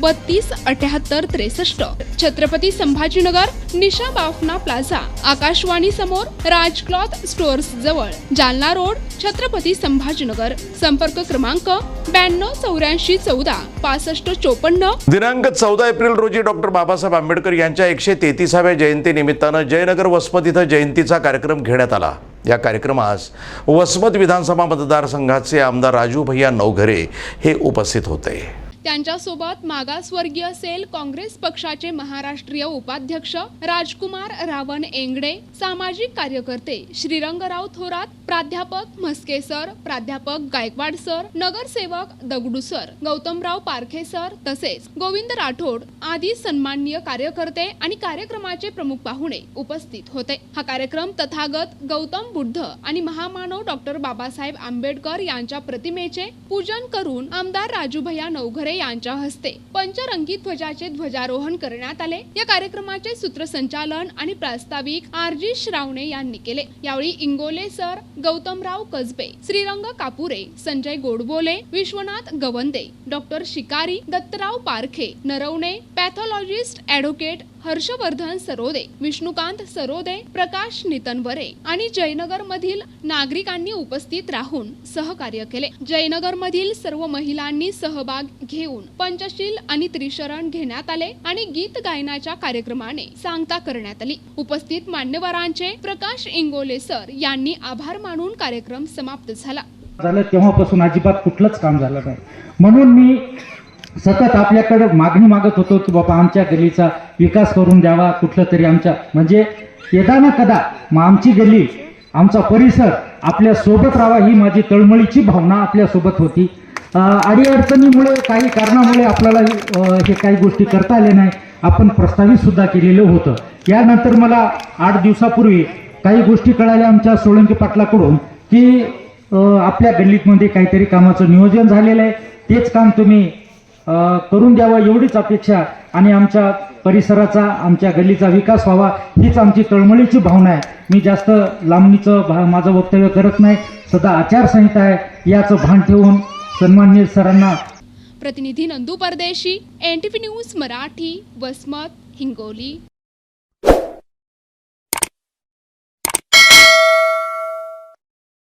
बत्तीस अठ्याहत्तर त्रेसष्ट. छत्रपती संभाजीनगर निशा बाफना प्लाझा. आकाशवाणी समोर राज क्लॉथ स्टोअर्स जवळ. जालना रोड छत्रपती संभाजीनगर. संपर्क क्रमांक ब्याण्णव चौऱ्याऐंशी चौदा पासष्ट चोपन्न. दिनांक चौदा एप्रिल रोजी डॉक्टर बाबासाहेब आंबेडकर यांच्या एकशे तेहतीसाव्या जयंतीनिमित्तानं जयनगर वसमत इथं जयंतीचा कार्यक्रम घेण्यात आला. या कार्यक्रमास वसमत विधानसभा मतदारसंघाचे आमदार राजू भैया नवघरे हे उपस्थित होते. त्यांच्यासोबत मागासवर्गीय सेल काँग्रेस पक्षाचे महाराष्ट्रीय उपाध्यक्ष राजकुमार रावण एंगडे सामाजिक कार्यकर्ते श्रीरंगराव थोरात प्राध्यापक म्हस्के सर प्राध्यापक गायकवाड सर नगरसेवक दगडू सर गौतमराव पारखे सर तसेच गोविंद राठोड आदी सन्माननीय कार्यकर्ते आणि कार्यक्रमाचे प्रमुख पाहुणे उपस्थित होते. हा कार्यक्रम तथागत गौतम बुद्ध आणि महामानव डॉक्टर बाबासाहेब आंबेडकर यांच्या प्रतिमेचे पूजन करून आमदार राजूभैया नवघरे यांच्या हस्ते पंचरंगी ध्वजाचे ध्वजारोहण करण्यात आले. या कार्यक्रमाचे सूत्रसंचालन आणि प्रास्ताविक आर जी श्रावणे यांनी केले. यावेळी Ingole sir Gautamrao Kasbe Shrirang Kapure Sanjay Godbole Vishwanath Gavande doctor Shikari Dattarao Parkhe Naravane pathologist advocate Harshvardhan Sarode Vishnukant Sarode Prakash Nitnavare आणि जयनगर मधील नागरिकांनी उपस्थित राहून सहकार्य केले. जयनगर मधील सर्व महिलांनी सहभाग घेऊन पंचशील आणि त्रिशरण घेण्यात आले आणि गीत गायनाच्या कार्यक्रमाने सांगता करण्यात आली. उपस्थित मान्यवरांचे प्रकाश इंगोले सर यांनी आभार मानून कार्यक्रम समाप्त झाला. झालं तेव्हापासून अजिबात कुठलंच काम झालं नाही. म्हणून मी सतत आपल्याकडं मागणी मागत होतो की बाबा आमच्या गलीचा विकास करून द्यावा कुठलं तरी आमच्या. म्हणजे यदा ना कदा मग आमची गली आमचा परिसर आपल्यासोबत राहावा ही माझी तळमळीची भावना आपल्यासोबत होती. अडीअडचणीमुळे काही कारणामुळे आपल्याला हे काही गोष्टी करता आल्या नाही. आपण प्रस्तावित सुद्धा केलेलं होतं. यानंतर मला आठ दिवसापूर्वी काही गोष्टी कळाल्या आमच्या सोळंकी पाटलाकडून की आपल्या गल्लीतमध्ये काहीतरी कामाचं नियोजन झालेलं आहे. तेच काम तुम्ही करून द्यावं एवढीच अपेक्षा आणि आमच्या परिसराचा आमच्या गल्लीचा विकास व्हावा हीच आमची तळमळीची भावना आहे. मी जास्त लांबणीचं भा माझं वक्तव्य करत नाही. सदा आचारसंहिता आहे. याचं भान ठेवून सन्माननीय सरांना प्रतिनिधी Nandu Pardeshi N T news Marathi Vasmat Hingoli.